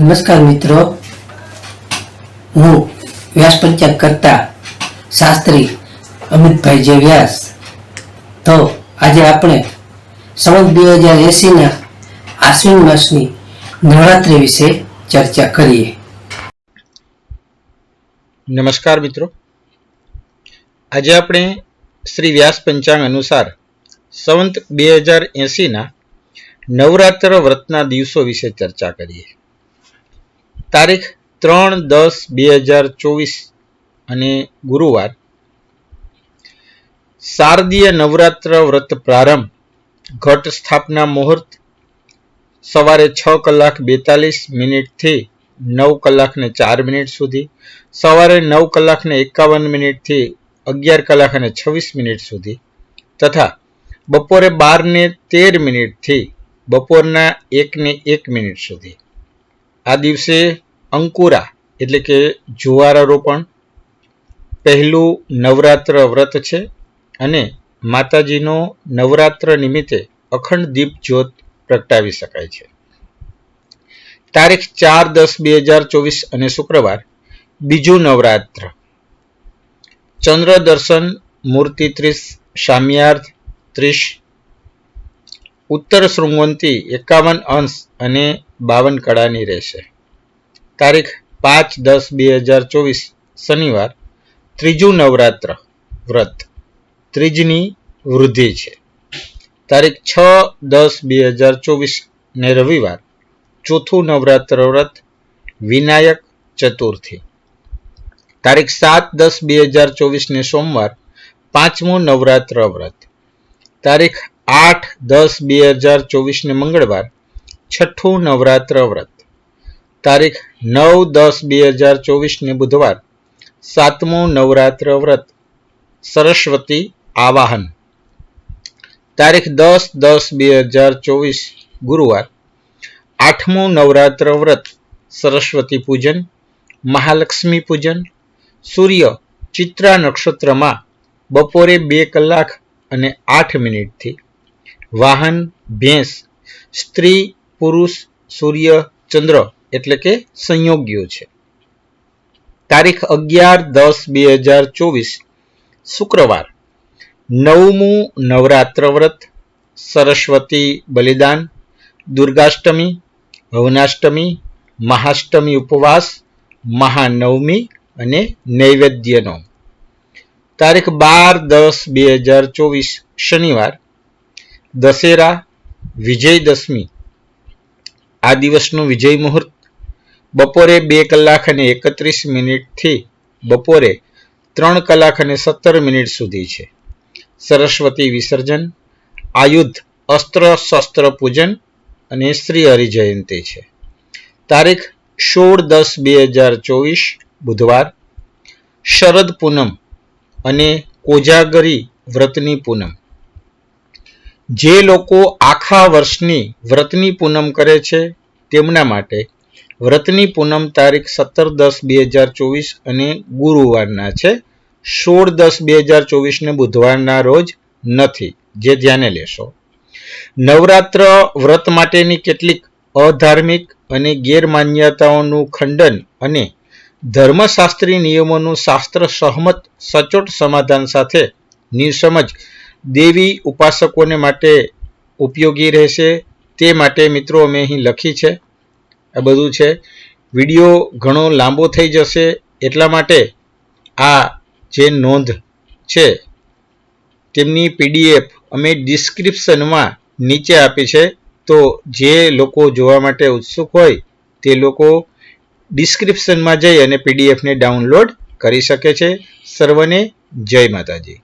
નમસ્કાર મિત્રો. હું વ્યાસ પંચાગ કરતા શાસ્ત્રી અમિતભાઈ જે વ્યાસ. તો આજે આપણે સંવત બે હજાર એસીના આશ્વિન માસની નવરાત્રિ વિશે ચર્ચા કરીએ. નમસ્કાર મિત્રો. આજે આપણે શ્રી વ્યાસ પંચાંગ અનુસાર સંવંત બે હજાર એંસીના નવરાત્ર વ્રતના દિવસો વિશે ચર્ચા કરીએ. તારીખ ત્રણ દસ બે હજાર ચોવીસ અને ગુરુવાર. શારદીય નવરાત્ર વ્રત પ્રારંભ. ઘટ સ્થાપના મુહૂર્ત. સવારે છ કલાક બેતાલીસ મિનિટથી નવ કલાક ને ચાર મિનિટ સુધી. સવારે નવ કલાક ને એકાવન મિનિટથી અગિયાર કલાક અને છવ્વીસ મિનિટ સુધી. તથા બપોરે બારને તેર મિનિટથી બપોરના એકને એક મિનિટ સુધી. આ દિવસે અંકુરા, એટલે કે જુવારા રોપણ પહેલું નવરાત્ર વ્રત છે અને માતાજીનો નવરાત્ર નિમિત્તે અખંડ દીપ જ્યોત પ્રગટાવી શકાય છે. તારીખ ચાર દસ બે હજાર ચોવીસ અને શુક્રવાર, બીજું નવરાત્ર. ચંદ્ર દર્શન મૂર્તિ ત્રીસ, સામ્યાર્થ ત્રીસ ઉત્તર શૃંગવંતી એકાવન અંશ અને બાવન કળાની રહેશે. તારીખ પાંચ દસ બે હજાર ચોવીસ શનિવાર, ત્રીજું નવરાત્ર વ્રત. ત્રીજની વૃદ્ધિ છે. તારીખ છ દસ બે હજાર ચોવીસ ને રવિવાર, ચોથું નવરાત્ર વ્રત, વિનાયક ચતુર્થી. તારીખ સાત દસ બે હજાર ચોવીસ ને સોમવાર, પાંચમું નવરાત્ર વ્રત. તારીખ આઠ દસ બે હજાર ચોવીસને મંગળવાર, છઠ્ઠું નવરાત્ર વ્રત. તારીખ નવ દસ બે હજાર ચોવીસને બુધવાર, સાતમું નવરાત્ર વ્રત. સરસ્વતી આવાહન. તારીખ દસ દસ બે હજાર ચોવીસ ગુરુવાર, આઠમું નવરાત્ર વ્રત. સરસ્વતી પૂજન, મહાલક્ષ્મી પૂજન, સૂર્ય ચિત્રા નક્ષત્રમાં બપોરે બે કલાક અને આઠ મિનિટથી વાહન, ભેંસ, સ્ત્રી, પુરુષ, સૂર્ય, ચંદ્ર એટલે કે સંયોગ્યો છે. તારીખ અગિયાર દસ બે હજાર ચોવીસ, શુક્રવાર. નવમું નવરાત્ર વ્રત, સરસ્વતી બલિદાન, દુર્ગાષ્ટમી, હવનાષ્ટમી, મહાષ્ટમી ઉપવાસ, મહાનવમી અને નૈવેદ્યનો. તારીખ બાર દસ બે હજાર ચોવીસ, શનિવાર. દશેરા વિજયદશમી આ દિવસનું વિજય મુહૂર્ત બપોરે બે કલાક અને એકત્રીસ મિનિટથી બપોરે ત્રણ કલાક અને સત્તર મિનિટ સુધી છે. સરસ્વતી વિસર્જન, આયુધ, અસ્ત્ર, શસ્ત્ર પૂજન અને શ્રી હરિજયંતિ છે. તારીખ સોળ દસ બે હજાર ચોવીસ, બુધવાર. શરદ પૂનમ અને કોજાગરી વ્રતની પૂનમ. જે લોકો આખા વર્ષની વ્રતની પૂનમ કરે છે, તેમના માટે વ્રતની પૂનમ તારીખ સત્તર દસ બે હજાર ચોવીસ અને ગુરુવારના છે. સોળ દસ બે હજાર ચોવીસને બુધવારના રોજ નથી, જે ધ્યાને લેશો. નવરાત્ર વ્રત માટેની કેટલીક અધાર્મિક અને ગેરમાન્યતાઓનું ખંડન અને ધર્મશાસ્ત્રી નિયમોનું શાસ્ત્ર સહમત, સચોટ સમાધાન સાથે નિસમજ દેવી ઉપાસકોને માટે ઉપયોગી રહેશે. તે માટે મિત્રો અમે અહીં લખી છે. આ બધું છે. વીડિયો ઘણો લાંબો થઈ જશે એટલા માટે આ જે નોંધ છે, તેમની પીડીએફ અમે ડિસ્ક્રિપ્શનમાં નીચે આપી છે. તો જે લોકો જોવા માટે ઉત્સુક હોય, તે લોકો ડિસ્ક્રિપ્શનમાં જઈ અને પીડીએફને ડાઉનલોડ કરી શકે છે. સર્વને જય માતાજી.